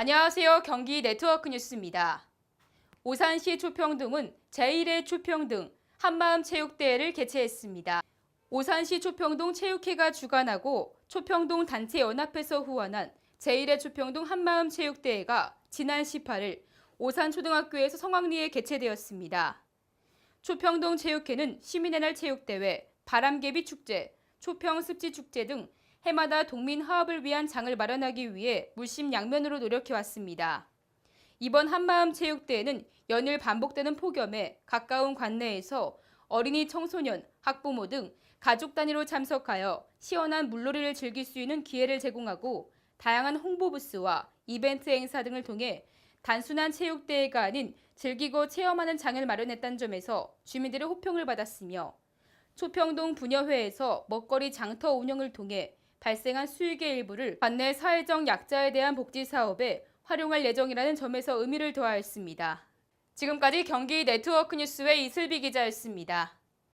안녕하세요. 경기 네트워크 뉴스입니다. 오산시 초평동은 제1회 초평등 한마음 체육대회를 개최했습니다. 오산시 초평동 체육회가 주관하고 초평동 단체 연합에서 후원한 제1회 초평동 한마음 체육대회가 지난 18일 오산초등학교에서 성황리에 개최되었습니다. 초평동 체육회는 시민의 날 체육대회, 바람개비 축제, 초평 습지 축제 등 해마다 동민 화합을 위한 장을 마련하기 위해 물심양면으로 노력해왔습니다. 이번 한마음 체육대회는 연일 반복되는 폭염에 가까운 관내에서 어린이, 청소년, 학부모 등 가족 단위로 참석하여 시원한 물놀이를 즐길 수 있는 기회를 제공하고 다양한 홍보 부스와 이벤트 행사 등을 통해 단순한 체육대회가 아닌 즐기고 체험하는 장을 마련했다는 점에서 주민들의 호평을 받았으며 초평동 분여회에서 먹거리 장터 운영을 통해 발생한 수익의 일부를 관내 사회적 약자에 대한 복지 사업에 활용할 예정이라는 점에서 의미를 더하였습니다. 지금까지 경기 네트워크 뉴스의 이슬비 기자였습니다.